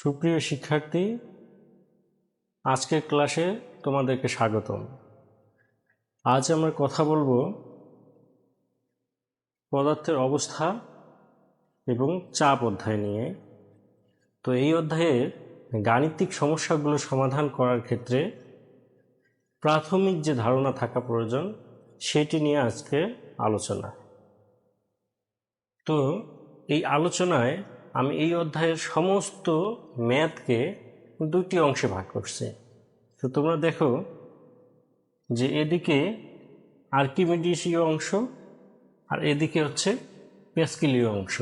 সুপ্রিয় শিক্ষার্থী, আজকের ক্লাসে তোমাদেরকে স্বাগতম। আজ আমরা কথা বলব পদার্থের অবস্থা এবং চাপ অধ্যায় নিয়ে। তো এই অধ্যায়ে গাণিতিক সমস্যাগুলো সমাধান করার ক্ষেত্রে প্রাথমিক যে ধারণা থাকা প্রয়োজন, সেটি নিয়ে আজকে আলোচনা। তো এই আলোচনায় আমি এই অধ্যায়ের সমস্ত ম্যাথকে দুটি অংশে ভাগ করছি। তো তোমরা দেখো যে এদিকে আর্কিমিডিসীয় অংশ আর এদিকে হচ্ছে পেস্কিলীয় অংশ।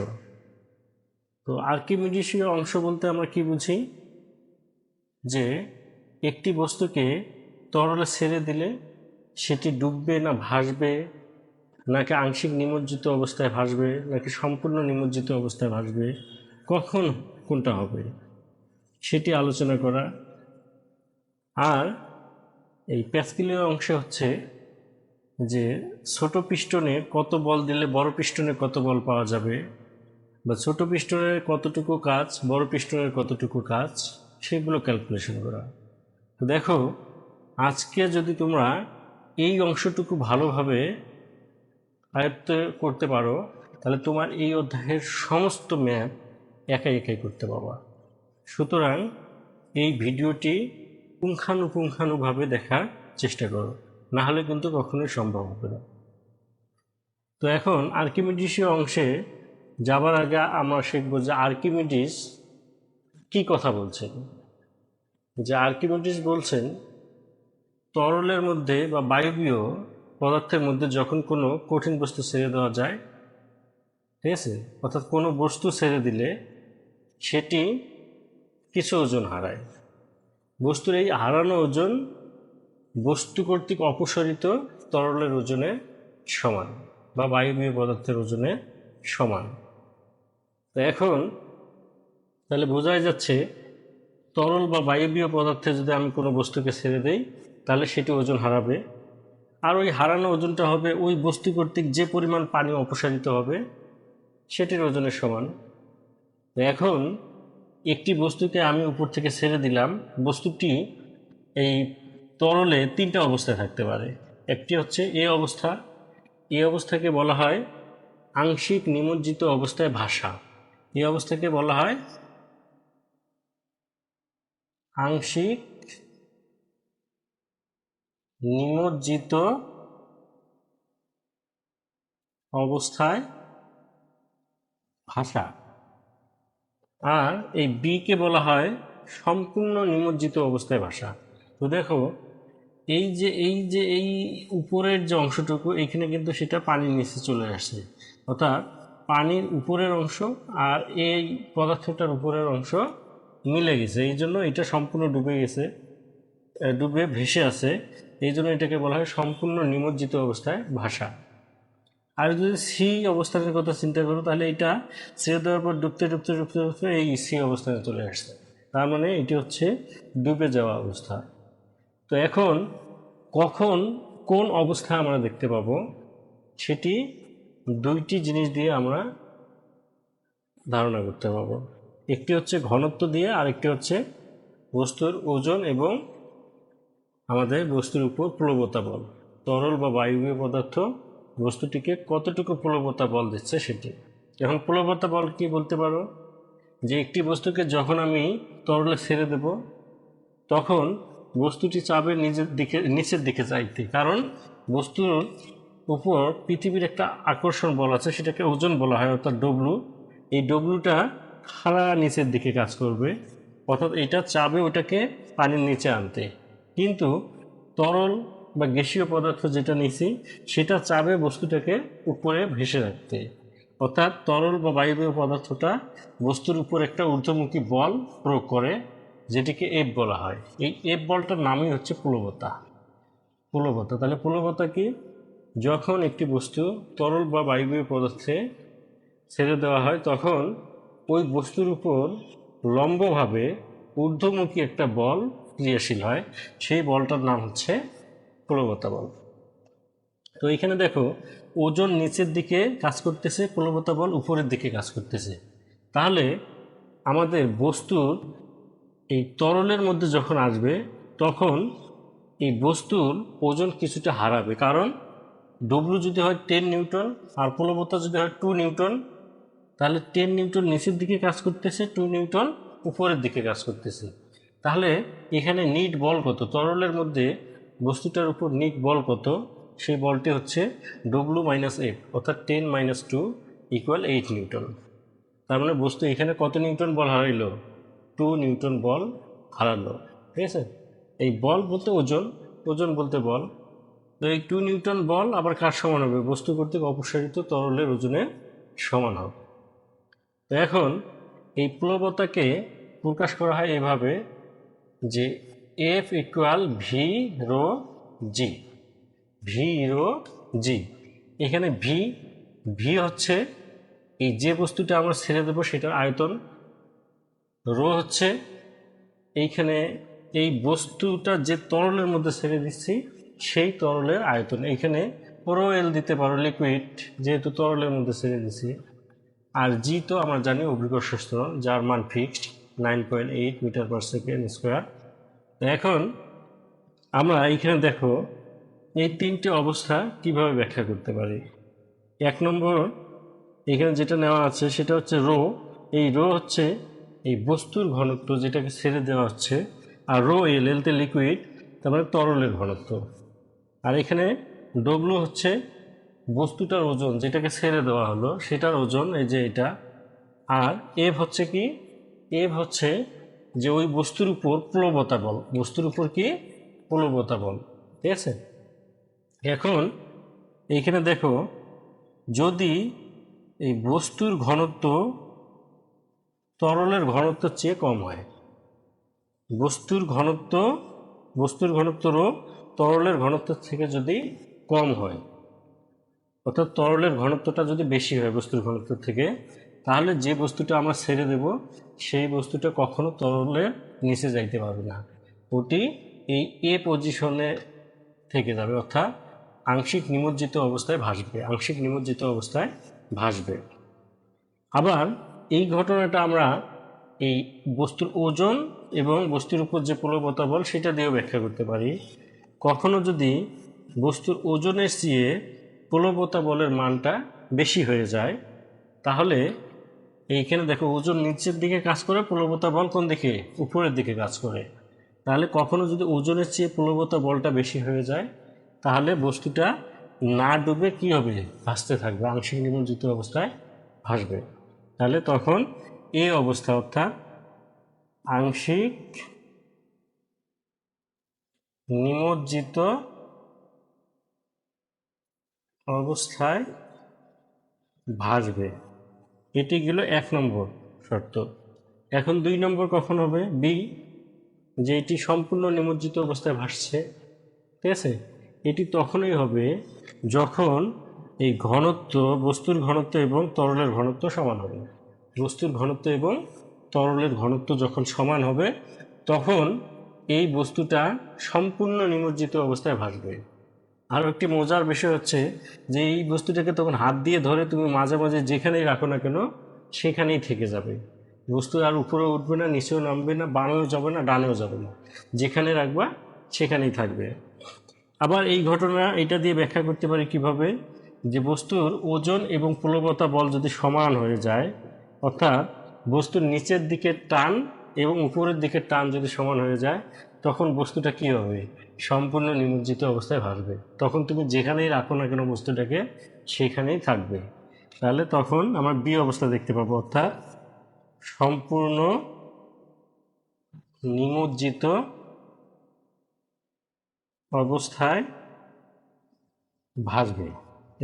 তো আর্কিমিডিসীয় অংশ বলতে আমরা কি বুঝি? যে একটি বস্তুকে তরলে ছেড়ে দিলে সেটি ডুববে না ভাসবে, নাকি আংশিক নিমজ্জিত অবস্থায় ভাসবে, নাকি সম্পূর্ণ নিমজ্জিত অবস্থায় ভাসবে? কখন কোনটা হবে? সেটি আলোচনা করা। আর এই প্যাসকিলীয় অংশে হচ্ছে যে ছোট পিস্টনে কত বল দিলে বড় পিস্টনে কত বল পাওয়া যাবে বা ছোট পিস্টনের কতটুকু কাজ, বড় পিস্টনের কতটুকু কাজ, সেগুলো ক্যালকুলেশন করা। তো দেখো, আজকে যদি তোমরা এই অংশটুকু ভালোভাবে আয়ত্ত করতে পারো, তাহলে তোমার এই অধ্যায়ের সমস্ত ম্যাথ একাই একাই করতে পারবা। সুতরাং এই ভিডিওটি পুঙ্খানুপুঙ্খানুভাবে দেখার চেষ্টা করো, না হলে কিন্তু কখনোই সম্ভব হবে না। তো এখন আর্কিমিডিসীয় অংশে যাবার আগে আমরা শিখব যে আর্কিমিডিস কি কথা বলছেন। যে আর্কিমিডিস বলছেন, তরলের মধ্যে বা বায়বীয় পদার্থের মধ্যে যখন কোনো কঠিন বস্তু ছেড়ে দেওয়া যায়, ঠিক আছে? অর্থাৎ কোনো বস্তু ছেড়ে দিলে সেটি কিছু ওজন হারায়। বস্তুর এই হারানো ওজন বস্তু কর্তৃক অপসারিত তরলের ওজনে সমান বা বায়বীয় পদার্থের ওজনে সমান। তো এখন তাহলে বোঝাই যাচ্ছে তরল বা বায়বীয় পদার্থে যদি আমি কোনো বস্তুকে ছেড়ে দেই, তাহলে সেটি ওজন হারাবে। আর ওই হারানো ওজনটা হবে ওই বস্তু কর্তৃক যে পরিমাণ পানি অপসারিত হবে, সেটির ওজনের সমান। এখন একটি বস্তুকে আমি উপর থেকে ছেড়ে দিলাম। বস্তুটি এই তরলে তিনটা অবস্থায় থাকতে পারে। একটি হচ্ছে এ অবস্থা। এই অবস্থাকে বলা হয় আংশিক নিমজ্জিত অবস্থায় ভাষা। এই অবস্থাকে বলা হয় আংশিক নিমজ্জিত অবস্থায় ভাষা। আর এই বিকে বলা হয় সম্পূর্ণ নিমজ্জিত অবস্থায় ভাষা তো দেখো, এই যে এই যে, এই উপরের যে অংশটুকু, এখানে কিন্তু সেটা পানির নিচে চলে আসে অর্থাৎ পানির উপরের অংশ আর এই পদার্থটার উপরের অংশ মিলে গেছে। এই জন্য এটা সম্পূর্ণ ডুবে গেছে, ডুবে ভেসে আছে। এই জন্য এটাকে বলা হয় সম্পূর্ণ নিমজ্জিত অবস্থায় ভাষা আর যদি সি অবস্থানের কথা চিন্তা করো, তাহলে এটা ছেড়ে দেওয়ার পর ডুবতে ডুবতে ডুবতে ডুবতে এই সি অবস্থানে চলে আসছে। তার মানে এটি হচ্ছে ডুবে যাওয়া অবস্থা। তো এখন কখন কোন অবস্থা আমরা দেখতে পাবো, সেটি দুইটি জিনিস দিয়ে আমরা ধারণা করতে পারব একটি হচ্ছে ঘনত্ব দিয়ে, আরেকটি হচ্ছে বস্তুর ওজন এবং আমাদের বস্তুর উপর প্লবতা বল, তরল বা বায়বীয় পদার্থ বস্তুটিকে কতটুকু প্লবতা বল দিচ্ছে সেটি। এখন প্লবতা বল কি বলতে পারো? যে একটি বস্তুকে যখন আমি তরলে ছেড়ে দেব, তখন বস্তুটি চাবে নিজের দিকে, নিচের দিকে চাইতে কারণ বস্তুর উপর পৃথিবীর একটা আকর্ষণ বল আছে, সেটাকে ওজন বলা হয়, অর্থাৎ ডব্লু এই ডব্লুটা খাড়া নিচের দিকে কাজ করবে, অর্থাৎ এটা চাবে ওটাকে পানির নিচে আনতে। কিন্তু তরল বা গ্যাসীয় পদার্থ যেটা নিছি, সেটা চাবে বস্তুটাকে উপরে ভেসে রাখতে। অর্থাৎ তরল বা বায়বীয় পদার্থটা বস্তুর উপর একটা ঊর্ধ্বমুখী বল প্রয়োগ করে, যেটিকে এফ বলা হয়। এই এফ বলটার নামই হচ্ছে পুলবতা। পুলবতা, তাহলে পুলবতা কি? যখন একটি বস্তু তরল বা বায়বীয় পদার্থে ছেড়ে দেওয়া হয়, তখন ওই বস্তুর উপর লম্বভাবে ঊর্ধ্বমুখী একটা বল ক্রিয়াশীল হয়। সেই বলটার নাম হচ্ছে প্লবতা বল তো এখানে দেখো, ওজন নিচের দিকে কাজ করতেছে প্লবতা বল উপরের দিকে কাজ করতেছে। তাহলে আমাদের বস্তুর এই তরলের মধ্যে যখন আসবে, তখন এই বস্তুর ওজন কিছুটা হারাবে। কারণ ডব্লু যদি হয় টেন নিউটন আর প্লবতা যদি হয় টু নিউটন, তাহলে টেন নিউটন নিচের দিকে কাজ করতেছে টু নিউটন উপরের দিকে কাজ করতেছে। তাহলে এখানে নিট বল কত? তরলের মধ্যে বস্তুটার উপর নিট বল কত? সেই বলটি হচ্ছে ডব্লু মাইনাস এফ অর্থাৎ ten minus two equal eight newton. তার মানে বস্তু এখানে কত নিউটন বল হারাইলো? টু নিউটন বল হারালো। ঠিক আছে? এই বল বলতে ওজন ওজন বলতে বল। তো এই টু নিউটন বল আবার কার সমান হবে? বস্তু কর্তৃক অপসারিত তরলের ওজনের সমান হবে। তো এখন এই প্লবতাকে প্রকাশ করা হয় এভাবে যে F equal V rho G V rho G এখানে ভি ভি হচ্ছে এই যে বস্তুটা আমরা ছেড়ে দেবো সেটার আয়তন, রো হচ্ছে এইখানে এই বস্তুটা যে তরলের মধ্যে ছেড়ে দিচ্ছি, সেই তরলের আয়তন। এইখানে রো এল দিতে পারো লিকুইড যেহেতু তরলের মধ্যে ছেড়ে দিচ্ছি। আর জি তো আমরা জানি অভিকর্ষ স্তরণ যার মান fixed nine point eight metre per second square এখন আমরা এইখানে দেখো এই তিনটে অবস্থা কীভাবে ব্যাখ্যা করতে পারি। এক নম্বর, এখানে যেটা নেওয়া আছে সেটা হচ্ছে রো। এই রো হচ্ছে এই বস্তুর ঘনত্ব যেটাকে ছেড়ে দেওয়া হচ্ছে। আর রো এল এলতে লিকুইড তার মানে তরলের ঘনত্ব। আর এখানে ডব্লু হচ্ছে বস্তুটার ওজন যেটাকে ছেড়ে দেওয়া হলো, সেটার ওজন এই যে এটা। আর এফ হচ্ছে কি? এফ হচ্ছে যে ওই বস্তুর উপর প্লবতা বল, বস্তুর উপর কি? প্লবতা বল। ঠিক আছে? এখন এইখানে দেখো, যদি এই বস্তুর ঘনত্ব তরলের ঘনত্বের চেয়ে কম হয়, বস্তুর ঘনত্ব বস্তুর ঘনত্ব রো তরলের ঘনত্বের থেকে যদি কম হয়, অর্থাৎ তরলের ঘনত্বটা যদি বেশি হয় বস্তুর ঘনত্বের থেকে তাহলে যে বস্তুটা আমরা ছেড়ে দেব, সেই বস্তুটা কখনো তরলের নিচে যাইতে পারবে না। ওটি এই এ পজিশনে থেকে যাবে, অর্থাৎ আংশিক নিমজ্জিত অবস্থায় ভাসবে, আংশিক নিমজ্জিত অবস্থায় ভাসবে। আবার এই ঘটনাটা আমরা এই বস্তুর ওজন এবং বস্তুর উপর যে প্লবতা বল, সেটা দিয়েও ব্যাখ্যা করতে পারি। কখনো যদি বস্তুর ওজনের চেয়ে প্রলবতা বলের মানটা বেশি হয়ে যায়, তাহলে এইখানে দেখো, ওজন নিচের দিকে কাজ করে প্লবতা বল কোন দিকে? উপরের দিকে কাজ করে। তাহলে কখনো যদি ওজনের চেয়ে প্লবতা বলটা বেশি হয়ে যায়, তাহলে বস্তুটা না ডুবে কি হবে? ভাসতে থাকবে, আংশিক নিমজ্জিত অবস্থায় ভাসবে। তাহলে তখন এ অবস্থা, অর্থাৎ আংশিক নিমজ্জিত অবস্থায় ভাসবে। এটি গেল এক নম্বর শর্ত। এখন দুই নম্বর কখন হবে? বি, যে এটি সম্পূর্ণ নিমজ্জিত অবস্থায় ভাসছে। ঠিক আছে? এটি তখনই হবে যখন এই ঘনত্ব, বস্তুর ঘনত্ব এবং তরলের ঘনত্ব সমান হবে। বস্তুর ঘনত্ব এবং তরলের ঘনত্ব যখন সমান হবে, তখন এই বস্তুটা সম্পূর্ণ নিমজ্জিত অবস্থায় ভাসবে। আরও একটি মজার বিষয় হচ্ছে যে এই বস্তুটাকে তখন হাত দিয়ে ধরে তুমি মাঝে মাঝে যেখানেই রাখো না কেন, সেখানেই থেকে যাবে। বস্তু আর উপরে উঠবে না, নিচেও নামবে না, বামেও যাবে না, ডানেও যাবে না। যেখানে রাখবা, সেখানেই থাকবে। আবার এই ঘটনা এটা দিয়ে ব্যাখ্যা করতে পারি কীভাবে? যে বস্তুর ওজন এবং প্লবতা বল যদি সমান হয়ে যায়, অর্থাৎ বস্তুর নিচের দিকে টান এবং উপরের দিকে টান যদি সমান হয়ে যায়, তখন বস্তুটা কী হবে? সম্পূর্ণ নিমজ্জিত অবস্থায় ভাসবে। তখন তুমি যেখানেই রাখো না কেন বস্তুটাকে, সেখানেই থাকবে। তাহলে তখন আমার বি অবস্থা দেখতে পাবো, অর্থাৎ সম্পূর্ণ নিমজ্জিত অবস্থায় ভাসবে।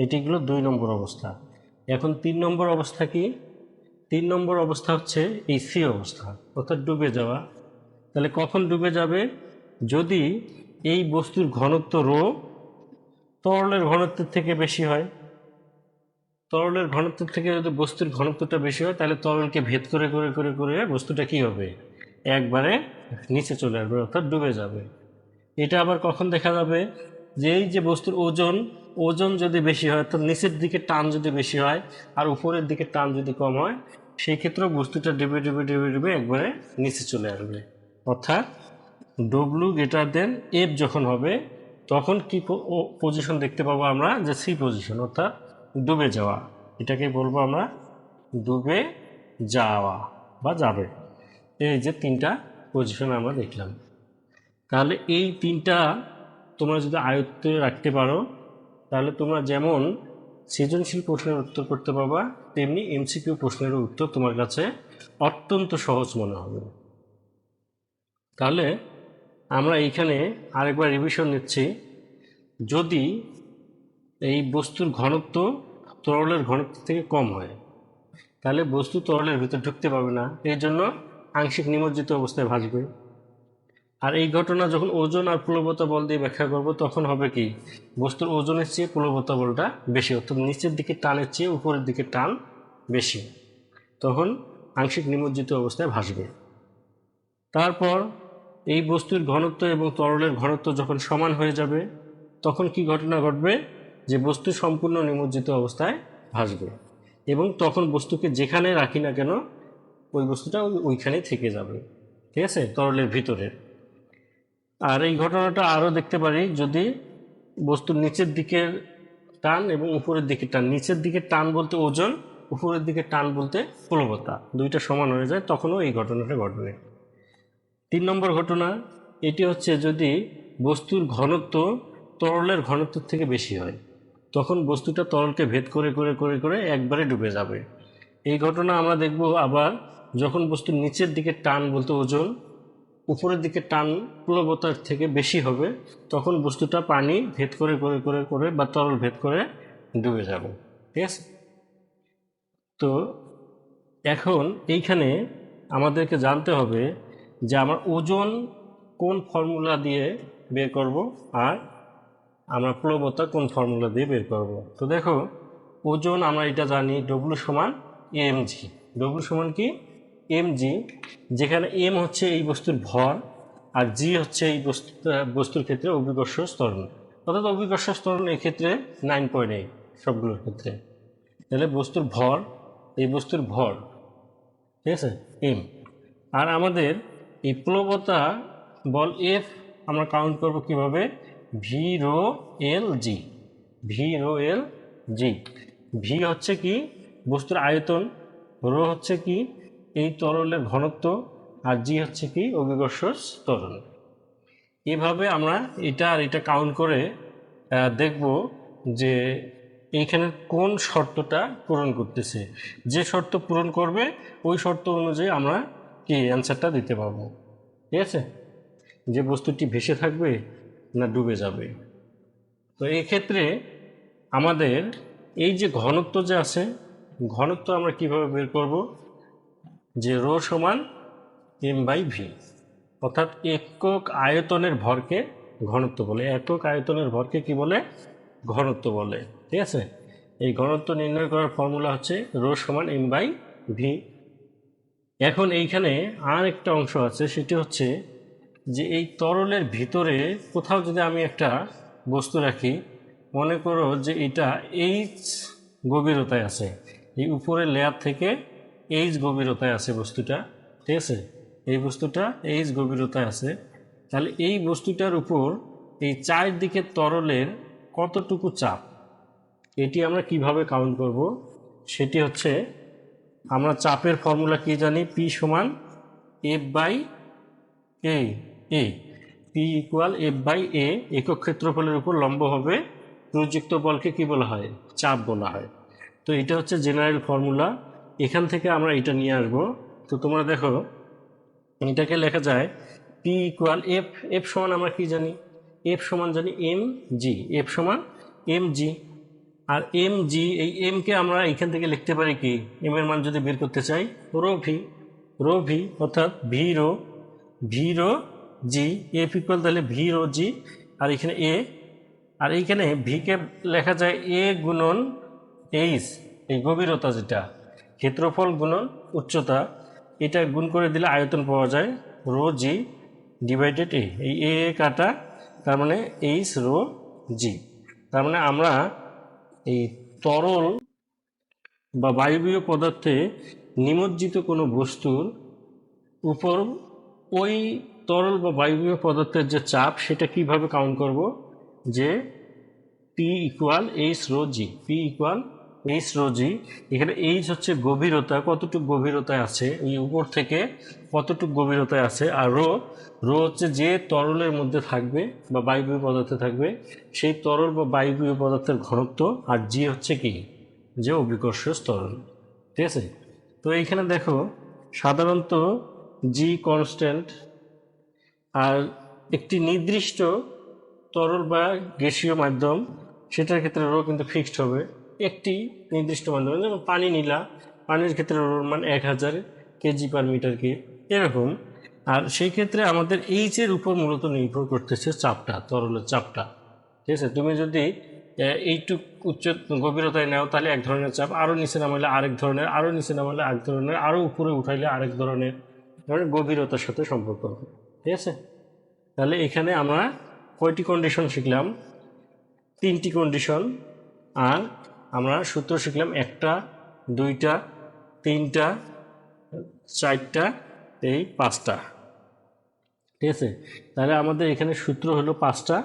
এটিগুলো দুই নম্বর অবস্থা। এখন তিন নম্বর অবস্থা কি? তিন নম্বর অবস্থা হচ্ছে এই সি অবস্থা, অর্থাৎ ডুবে যাওয়া। তাহলে কখন ডুবে যাবে? যদি এই বস্তুর ঘনত্ব রো তরলের ঘনত্বের থেকে বেশি হয়। তরলের ঘনত্বের থেকে যদি বস্তুর ঘনত্বটা বেশি হয়, তাহলে তরলকে ভেদ করে করে করে করে বস্তুটা কি হবে? একবারে নিচে চলে আসবে, অর্থাৎ ডুবে যাবে। এটা আবার কখন দেখা যাবে? যে এই যে বস্তুর ওজন ওজন যদি বেশি হয় তো নিচের দিকে টান যদি বেশি হয় আর উপরের দিকে টান যদি কম হয়, সেই ক্ষেত্রেও বস্তুটা ডুবে ডুবে ডুবে ডুবে একবারে নিচে চলে আসবে। অর্থাৎ ডব্লু গ্রেটার দেন এফ যখন হবে, তখন কি পজিশন দেখতে পাবো আমরা যে সি পজিশন অর্থাৎ ডুবে যাওয়া। এটাকে বলব আমরা ডুবে যাওয়া বা যাবে। এই যে তিনটা পজিশন আমরা দেখলাম। তাহলে এই তিনটা তোমরা যদি আয়ত্তে রাখতে পারো, তাহলে তোমরা যেমন সৃজনশীল প্রশ্নের উত্তর করতে পারবা, তেমনি এমসিকিউ প্রশ্নের উত্তর তোমার কাছে অত্যন্ত সহজ মনে হবে। তাহলে আমরা এইখানে আরেকবার রিভিশন নিচ্ছি। যদি এই বস্তুর ঘনত্ব তরলের ঘনত্ব থেকে কম হয়, তাহলে বস্তু তরলের ভিতর ঢুকতে পারবে না। এই জন্য আংশিক নিমজ্জিত অবস্থায় ভাসবে। আর এই ঘটনা যখন ওজন আর প্লবতা বল দিয়ে ব্যাখ্যা করব, তখন হবে কি? বস্তুর ওজনের চেয়ে প্লবতা বলটা বেশি, অর্থাৎ নিচের দিকে টানের চেয়ে উপরের দিকে টান বেশি। তখন আংশিক নিমজ্জিত অবস্থায় ভাসবে। তারপর এই বস্তুর ঘনত্ব এবং তরলের ঘনত্ব যখন সমান হয়ে যাবে, তখন কি ঘটনা ঘটবে? যে বস্তু সম্পূর্ণ নিমজ্জিত অবস্থায় ভাসবে। এবং তখন বস্তুকে যেখানে রাখি না কেন, ওই বস্তুটা ওই- ওইখানেই থেকে যাবে। ঠিক আছে? তরলের ভিতরে আর এই ঘটনাটা আরও দেখতে পারি, যদি বস্তুর নিচের দিকের টান এবং উপরের দিকে টান, নিচের দিকে টান বলতে ওজন, উপরের দিকে টান বলতে প্লবতা দুইটা সমান হয়ে যায়, তখনও এই ঘটনাটা ঘটবে। তিন নম্বর ঘটনা, এটি হচ্ছে যদি বস্তুর ঘনত্ব তরলের ঘনত্বের থেকে বেশি হয়, তখন বস্তুটা তরলকে ভেদ করে করে করে করে একবারে ডুবে যাবে। এই ঘটনা আমরা দেখব আবার যখন বস্তুর নিচের দিকে টান বলতে ওজন, উপরের দিকে টান প্লবতার থেকে বেশি হবে, তখন বস্তুটা পানি ভেদ করে করে করে করে বা তরল ভেদ করে ডুবে যাবে। ঠিক আছে? তো এখন এইখানে আমাদেরকে জানতে হবে যে আমার ওজন কোন ফর্মুলা দিয়ে বের করব আর আমরা প্লবতা কোন ফর্মুলা দিয়ে বের করব। তো দেখো, ওজন আমরা এটা জানি ডব্লু সমান এম জি ডব্লু সমান কি? এম জি যেখানে এম হচ্ছে এই বস্তুর ভর আর জি হচ্ছে এই বস্তু বস্তুর ক্ষেত্রে অভিকর্ষ স্তরণ। অর্থাৎ অভিকর্ষ স্তরণ ক্ষেত্রে নাইন পয়েন্ট এইট সবগুলোর ক্ষেত্রে। তাহলে বস্তুর ভর, এই বস্তুর ভর, ঠিক আছে? এম আর আমাদের এই প্লবতা বল এফ আমরা কাউন্ট করব কীভাবে? V rho L G V rho L G V হচ্ছে কি? বস্তুর আয়তন। রো হচ্ছে কি? এই তরলের ঘনত্ব। আর জি হচ্ছে কি? অভিকর্ষ তরল। এভাবে আমরা এটা আর এটা কাউন্ট করে দেখব যে এইখানে কোন শর্তটা পূরণ করতেছে। যে শর্ত পূরণ করবে, ওই শর্ত অনুযায়ী আমরা কি অ্যান্সারটা দিতে পারব? ঠিক আছে? যে বস্তুটি ভেসে থাকবে না ডুবে যাবে। তো এই ক্ষেত্রে আমাদের এই যে ঘনত্ব যে আছে, ঘনত্ব আমরা কীভাবে বের করব? যে রো সমান এম বাই ভি অর্থাৎ একক আয়তনের ভরকে ঘনত্ব বলে। একক আয়তনের ভরকে কি বলে? ঘনত্ব বলে। ঠিক আছে? এই ঘনত্ব নির্ণয় করার ফর্মুলা হচ্ছে রো সমান এম বাই ভি এখন এইখানে আর একটা অংশ আছে, সেটি হচ্ছে যে এই তরলের ভিতরে কোথাও যদি আমি একটা বস্তু রাখি, মনে করো যে এটা এইচ গভীরতায় আছে। এই উপরের লেয়ার থেকে এইচ গভীরতায় আছে বস্তুটা, ঠিক আছে? এই বস্তুটা এইচ গভীরতায় আছে। তাহলে এই বস্তুটার উপর এই চারদিকে তরলের কতটুকু চাপ, এটি আমরা কীভাবে কাউন্ট করব? সেটি হচ্ছে আমরা চাপের ফর্মুলা কি জানি? পি সমান F by A A. P equal F by A, একক ক্ষেত্রফলের উপর লম্ব হবে। প্রযুক্ত বলকে কি বলা হয়? চাপ বলা হয়। তো এটা হচ্ছে জেনারেল ফর্মুলা এখান থেকে আমরা এটা নিয়ে আসব। তো তোমরা দেখো, এটাকে লেখা যায় পি ইকুয়াল এফ এফ সমান আমরা কি জানি? এফ সমান জানি এম জি এফ সমান এম জি আর এম জি এই এমকে আমরা এখান থেকে লিখতে পারি কি? এম এর মান যদি বের করতে চাই, রো ভি রো ভি অর্থাৎ V rho V rho G F equal তাহলে ভি রো জি আর এখানে এ আর এইখানে ভিকে লেখা যায় এ গুণন এইচ এই গভীরতা যেটা, ক্ষেত্রফল গুণন উচ্চতা, এটা গুণ করে দিলে আয়তন পাওয়া যায় রো জি ডিভাইডেড এ এই এ কাটা, তার মানে এইচ রো জি তার মানে আমরা এই তরল বা বায়বীয় পদার্থে নিমজ্জিত কোনো বস্তুর উপর ওই তরল বা বায়বীয় পদার্থের যে চাপ, সেটা কীভাবে কাউন্ট করব? যে P equal H rho G P equal H rho G এখানে এইচ হচ্ছে গভীরতা, কতটুকু গভীরতায় আছে? এই উপর থেকে কতটুকু গভীরতায় আছে? আর রো রো হচ্ছে যে তরলের মধ্যে থাকবে বা বায়বীয় পদার্থে থাকবে, সেই তরল বা বায়বীয় পদার্থের ঘনত্ব আর জি হচ্ছে কি? যে অভিকর্ষ স্তরণ ঠিক আছে? তো এইখানে দেখো, সাধারণত জি কনস্ট্যান্ট আর একটি নির্দিষ্ট তরল বা গ্যাসীয় মাধ্যম, সেটার ক্ষেত্রে রো কিন্তু ফিক্সড হবে। একটি নির্দিষ্ট মাধ্যম, যেমন পানি নিলা, পানির ক্ষেত্রে রোর মান এক হাজার কেজি পার মিটার কি, এরকম। আর সেই ক্ষেত্রে আমাদের এইচের উপর মূলত নির্ভর করতেছে চাপটা, তরলের চাপটা। ঠিক আছে? তুমি যদি এইটুক উচ্চ গভীরতায় নাও, তাহলে এক ধরনের চাপ আরও নিচে নামাইলে আরেক ধরনের আরও নিচে নামাইলে আরেক ধরনের আরও উপরে উঠাইলে আরেক ধরনের ধরনের গভীরতার সাথে সম্পর্ক হবে। ঠিক আছে? তাহলে এখানে আমরা কয়টি কন্ডিশন শিখলাম? তিনটি কন্ডিশন আর আমরা সূত্র শিখলাম একটা, দুইটা, তিনটা, চারটা, এই পাঁচটা। ঠিক আছে? তাহলে আমাদের এখানে সূত্র হলো পাঁচটা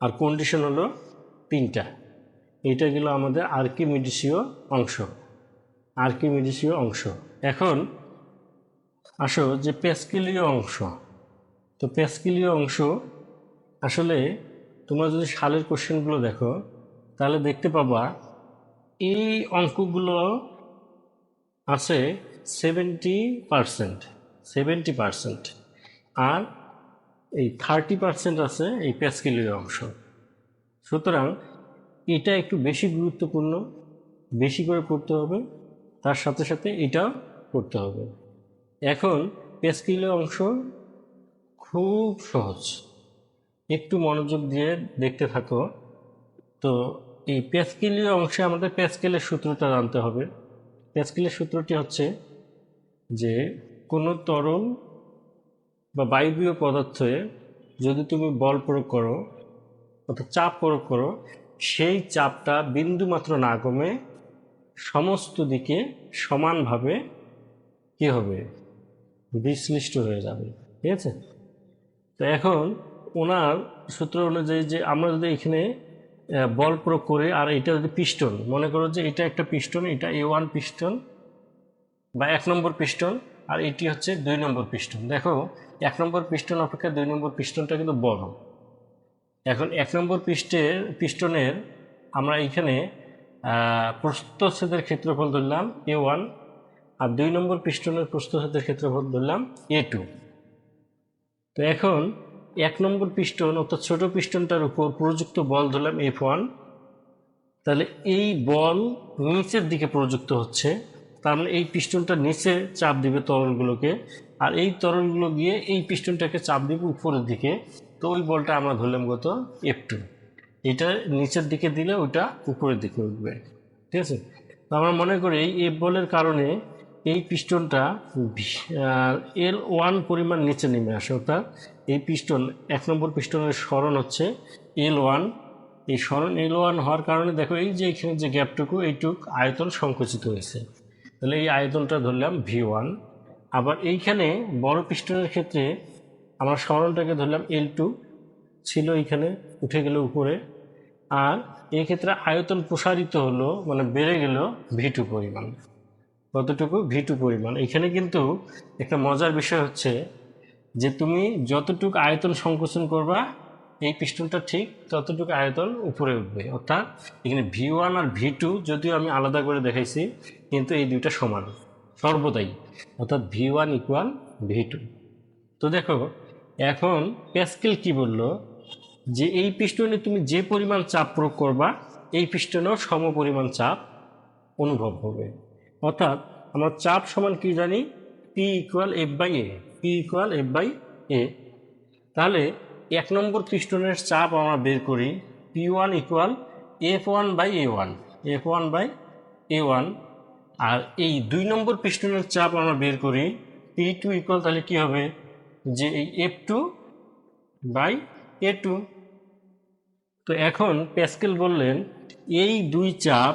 আর কন্ডিশন হলো তিনটা। এইটা গেল আমাদের আর্কিমিডিসীয় অংশ। আর্কিমিডিসীয় অংশ। এখন আসো যে প্যাসকেলীয় অংশ। তো প্যাসকেলীয় অংশ আসলে তোমরা যদি সালের কোশ্চেনগুলো দেখো, তাহলে দেখতে পাবা এই অঙ্কগুলো আছে সেভেন্টি পারসেন্ট সেভেন্টি পারসেন্ট আর এই থার্টি পারসেন্ট আছে এই প্যাসকেলীয় অংশ। সুতরাং এটা একটু বেশি গুরুত্বপূর্ণ, বেশি করে পড়তে হবে, তার সাথে সাথে এটাও পড়তে হবে। এখন প্যাসকেলীয় অংশ খুব সহজ। একটু মনোযোগ দিয়ে দেখতে থাকো। তো এই প্যাসকেলীয় অংশে আমাদের প্যাসকেলের সূত্রটা জানতে হবে। প্যাসকেলের সূত্রটি হচ্ছে যে, কোনো তরল বা বায়বীয় পদার্থে যদি তুমি বল প্রয়োগ করো অর্থাৎ চাপ প্রয়োগ করো, সেই চাপটা বিন্দুমাত্র না কমে সমস্ত দিকে সমানভাবে কী হবে? বিশ্লিষ্ট হয়ে যাবে। ঠিক আছে? তো এখন ওনার সূত্র অনুযায়ী যে আমরা যদি এখানে বল প্রয়োগ করে আর এটা যদি পিস্টন। মনে করো যে এটা একটা পিস্টন এটা এ ওয়ান পিস্টন বা এক নম্বর পিস্টন আর এটি হচ্ছে দুই নম্বর পিস্টন। দেখো এক নম্বর পিস্টন অপেক্ষা দুই নম্বর পিস্টনটা কিন্তু বড়। এখন এক নম্বর পৃষ্ঠের পিস্টনের আমরা এখানে আহ, ক্ষেত্রফল ধরলাম এ ওয়ান আর দুই নম্বর পিস্টনের প্রস্থচ্ছেদের ক্ষেত্রফল ধরলাম এ টু তো এখন এক নম্বর পিস্টন, অর্থাৎ ছোট পিস্টনটার উপর প্রযুক্ত বল ধরলাম এফ ওয়ান তাহলে এই বল নিচের দিকে প্রযুক্ত হচ্ছে, তার মানে এই পিস্টনটা নিচে চাপ দিবে তরলগুলোকে আর এই তরলগুলো গিয়ে এই পিস্টনটাকে চাপ দিবে উপরের দিকে। তো ওই বলটা আমরা ধরলাম কত? এফ টু এটা নিচের দিকে দিলে ওইটা উপরের দিকে উঠবে। ঠিক আছে? তো আমরা মনে করি এই এফ বলের কারণে এই পিস্টনটা এল ওয়ান পরিমাণ নিচে নেমে আসে, অর্থাৎ এই পিস্টন, এক নম্বর পিস্টনের স্মরণ হচ্ছে এল ওয়ান এই স্মরণ এল ওয়ান হওয়ার কারণে দেখো এই যে এখানে যে গ্যাপটুকু, এইটুক আয়তন সংকুচিত হয়েছে। তাহলে এই আয়তনটা ধরলাম ভি ওয়ান আবার এইখানে বড় পিস্টনের ক্ষেত্রে আমরা স্মরণটাকে ধরলাম এল টু ছিল এইখানে, উঠে গেল উপরে। আর এই ক্ষেত্রে আয়তন প্রসারিত হলো মানে বেড়ে গেল ভি টু পরিমাণ। কতটুকু? ভি টু পরিমাণ। এখানে কিন্তু একটা মজার বিষয় হচ্ছে যে তুমি যতটুকু আয়তন সংকোচন করবা, এই পিস্টনটা ঠিক ততটুকু আয়তন উপরে উঠবে। অর্থাৎ এখানে ভি ওয়ান আর ভি টু যদিও আমি আলাদা করে দেখাইছি, কিন্তু এই দুইটা সমান, সর্বদাই। অর্থাৎ V one equal V two. তো দেখো, এখন প্যাসকেল কি বলল? যে এই পিস্টনে তুমি যে পরিমাণ চাপ প্রয়োগ করবা, এই পিস্টনেও সম পরিমাণ চাপ অনুভব হবে। অর্থাৎ আমরা চাপ সমান কি জানি? P equal F by A P equal F by A তাহলে এক নম্বর পিস্টনের চাপ আমরা বের করি P one equal F one by A one F one by A one আর এই দুই নম্বর পিস্টনের চাপ আমরা বের করি পি টু ইকুয়াল তাহলে কী হবে? যে এই F two by A two তো এখন প্যাসকেল বললেন এই দুই চাপ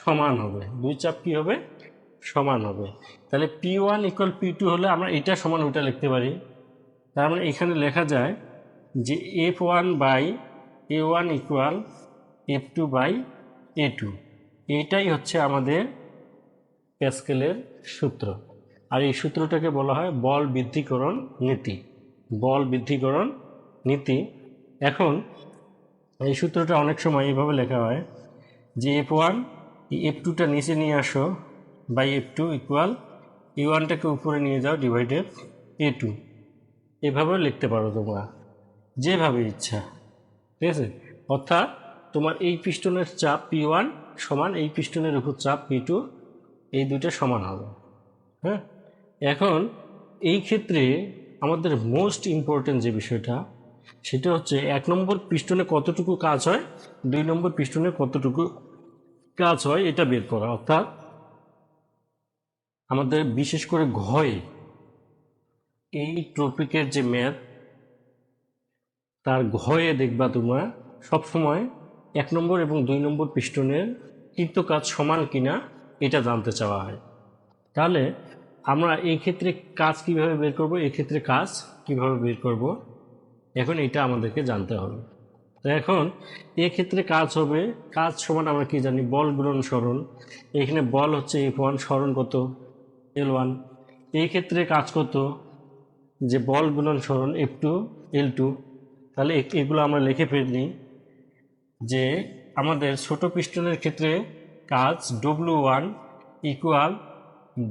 সমান হবে। দুই চাপ কি হবে? সমান হবে। তাহলে P one equal P two হলে আমরা এটা সমান ওইটা লিখতে পারি। তার মানে এখানে লেখা যায় যে F one by A one equal F two by A two এটাই হচ্ছে আমাদের প্যাসকেলের সূত্র। আর এই সূত্রটাকে বলা হয় বল বৃদ্ধিকরণ নীতি। বল বৃদ্ধিকরণ নীতি। এখন এই সূত্রটা অনেক সময় এইভাবে লেখা হয় যে এফ ওয়ান এফ টুটা নিচে নিয়ে আসো। By F two equal E ওয়ানটাকে উপরে নিয়ে যাও ডিভাইডেড এ টু এভাবেও লিখতে পারো তোমরা, যেভাবে ইচ্ছা। ঠিক আছে? অর্থাৎ তোমার এই পিস্টনের চাপ পি ওয়ান সমান এই পিস্টনের উপর চাপ পি টু এই দুইটা সমান হবে। হ্যাঁ? এখন এই ক্ষেত্রে আমাদের মোস্ট ইম্পর্টেন্ট যে বিষয়টা, সেটা হচ্ছে এক নম্বর পিস্টনে কতটুকু কাজ হয়, দুই নম্বর পিস্টনে কতটুকু কাজ হয়, এটা বের করা। অর্থাৎ আমাদের বিশেষ করে ঘয়ে এই টপিকের যে ম্যাথ তার ঘয়ে দেখবা তোমরা সবসময় এক নম্বর এবং দুই নম্বর পিস্টনের কৃত কাজ সমান কিনা এটা জানতে চাওয়া হয়। তাহলে আমরা এই ক্ষেত্রে কাজ কীভাবে বের করব, এই ক্ষেত্রে কাজ কীভাবে বের করব, এখন এটা আমাদেরকে জানতে হবে। তো এখন এক্ষেত্রে কাজ হবে, কাজ সমান আমরা কি জানি, বল গুণন সরণ এখানে বল হচ্ছে এফ ওয়ান সরণ কত? এল ওয়ান এই ক্ষেত্রে কাজ কত যে বল গুণন সরণ এফ টু এল টু তাহলে এগুলো আমরা লিখে ফেলি যে আমাদের ছোট পিস্টনের ক্ষেত্রে কাজ ডব্লু ওয়ান ইকুয়াল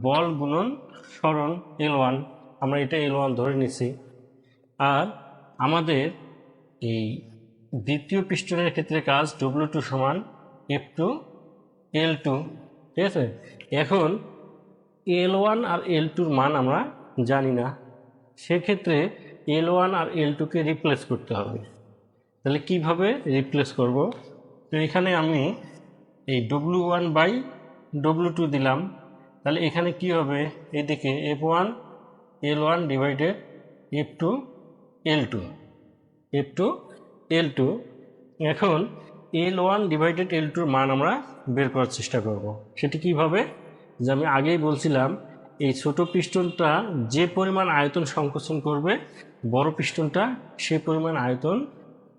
বল গুণন সরণ এল ওয়ান আমরা এটা এল ওয়ান ধরে নিছি। আর আমাদের এই দ্বিতীয় পিস্টনের ক্ষেত্রে কাজ ডব্লু টু সমান এফ টু এল টু ঠিক আছে? এখন এল ওয়ান আর এল টুর মান আমরা জানি না। সেক্ষেত্রে এল ওয়ান আর এল টুকে রিপ্লেস করতে হবে। তাহলে কীভাবে রিপ্লেস করব? তো এখানে আমি এই W one by W two দিলাম। তাহলে এখানে কি হবে? এদিকে F one L one divided F two L two F two L two এখন এল ওয়ান ডিভাইডেড এল টুর মান আমরা বের করার চেষ্টা করব। সেটি কীভাবে? যে আমি আগেই বলছিলাম, এই ছোট পিস্টনটা যে পরিমাণ আয়তন সংকোচন করবে, বড় পিস্টনটা সে পরিমাণ আয়তন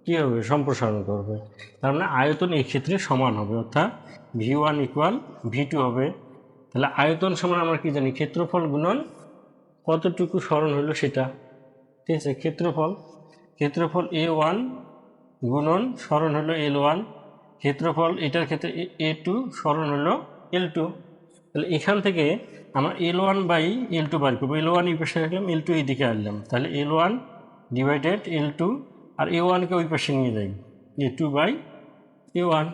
কী হবে সম্প্রসারণ করবে? তার মানে আয়তন এই ক্ষেত্রে সমান হবে, অর্থাৎ V one equal V two হবে। তাহলে আয়তন সমান আমরা কি জানি? ক্ষেত্রফল গুণন কতটুকু স্মরণ হলো সেটা? ঠিক আছে, ক্ষেত্রফল। ক্ষেত্রফল এ ওয়ান গুণন স্মরণ হলো এল ওয়ান ক্ষেত্রফল এটার ক্ষেত্রে এ টু স্মরণ হলো এল টু তাহলে এখান থেকে আমরা L one by L two বার করব। এল ওয়ান এই রাখলাম এল টু এই দিকে আনলাম। তাহলে L one divided L two R A ওয়ানকে ওই পাশে নিয়ে যাই। A two by A one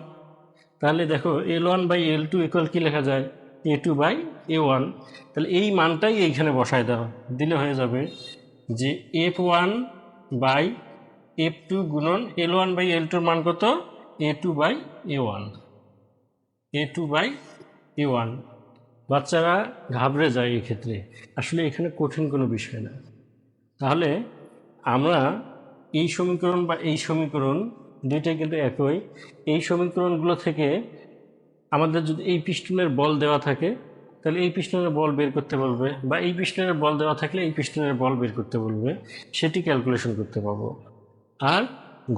তাহলে দেখো L one by L two equal কী লেখা যায়? A two by A one তাহলে এই মানটাই এইখানে বসায় দাও। দিলে হয়ে যাবে যে F one by F two গুণন এল ওয়ান বাই এল টুর মান কত? A two by A one A two by A one বাচ্চারা ঘাবড়ে যায় এই ক্ষেত্রে। আসলে এখানে কঠিন কোনো বিষয় না। তাহলে আমরা এই সমীকরণ বা এই সমীকরণ দুইটাই কিন্তু একই। এই সমীকরণগুলো থেকে আমাদের যদি এই পিস্টনের বল দেওয়া থাকে, তাহলে এই পিস্টনের বল বের করতে বলবে বা এই পিস্টনের বল দেওয়া থাকলে এই পিস্টনের বল বের করতে বলবে, সেটি ক্যালকুলেশন করতে পারব আর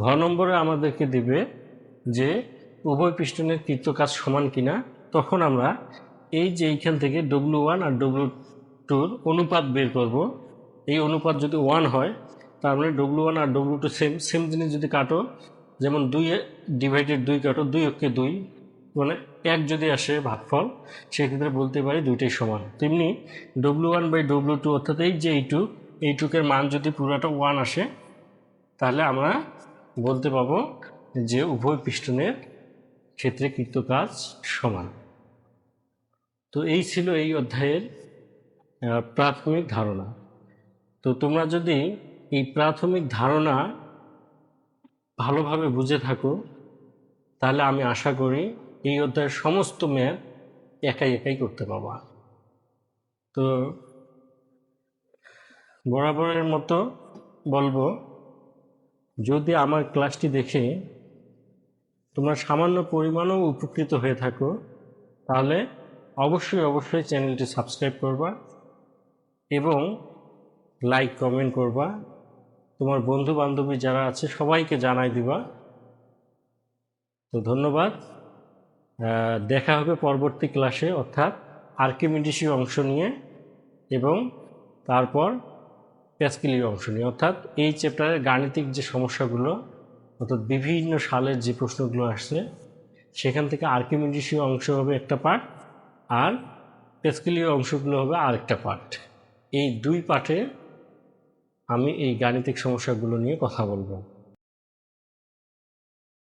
ঘ নম্বরে আমাদেরকে দিবে যে উভয় পিস্টনের কৃত কাজ সমান কিনা, তখন আমরা এই যে এইখান থেকে ডব্লু ওয়ান আর ডব্লু টুর অনুপাত বের করব, এই অনুপাত যদি ওয়ান হয়, তার মানে ডব্লু ওয়ান আর ডব্লু টু সেম সেম জিনিস যদি কাটো, যেমন দুই ডিভাইডেড দুই কাটো, দুই অক্ষে দুই মানে এক যদি আসে ভাগফল, সেক্ষেত্রে বলতে পারি দুইটাই সমান। তেমনি W one by W two অর্থাৎ এই যে এইটু এইটুকের মান যদি পুরোটা ওয়ান আসে, তাহলে আমরা বলতে পাবো যে উভয় পিস্টনের ক্ষেত্রে কৃত কাজ সমান। তো এই ছিল এই অধ্যায়ের প্রাথমিক ধারণা। তো তোমরা যদি এই প্রাথমিক ধারণা ভালোভাবে বুঝে থাকো, তাহলে আমি আশা করি এই অধ্যায়ের সমস্ত ম্যাথ একাই একাই করতে পারবা। তো বরাবরের মতো বলব, যদি আমার ক্লাসটি দেখে তোমরা সামান্য পরিমাণও উপকৃত হয়ে থাকো, তাহলে অবশ্যই অবশ্যই চ্যানেলটি সাবস্ক্রাইব করবা এবং লাইক, কমেন্ট করবা। তোমার বন্ধু বান্ধবী যারা আছে, সবাইকে জানাই দিবা। তো ধন্যবাদ। দেখা হবে পরবর্তী ক্লাসে, অর্থাৎ আর্কিমিডিসীয় অংশ নিয়ে এবং তারপর প্যাসকেলীয় অংশ নিয়ে। অর্থাৎ এই চ্যাপ্টারের গাণিতিক যে সমস্যাগুলো, অর্থাৎ বিভিন্ন সালের যে প্রশ্নগুলো আসছে, সেখান থেকে আর্কিমিডিসীয় অংশ হবে একটা পার্ট আর প্যাসকেলীয় অংশগুলো হবে আরেকটা পার্ট এই দুই পার্টে আমি এই গাণিতিক সমস্যাগুলো নিয়ে কথা বলব।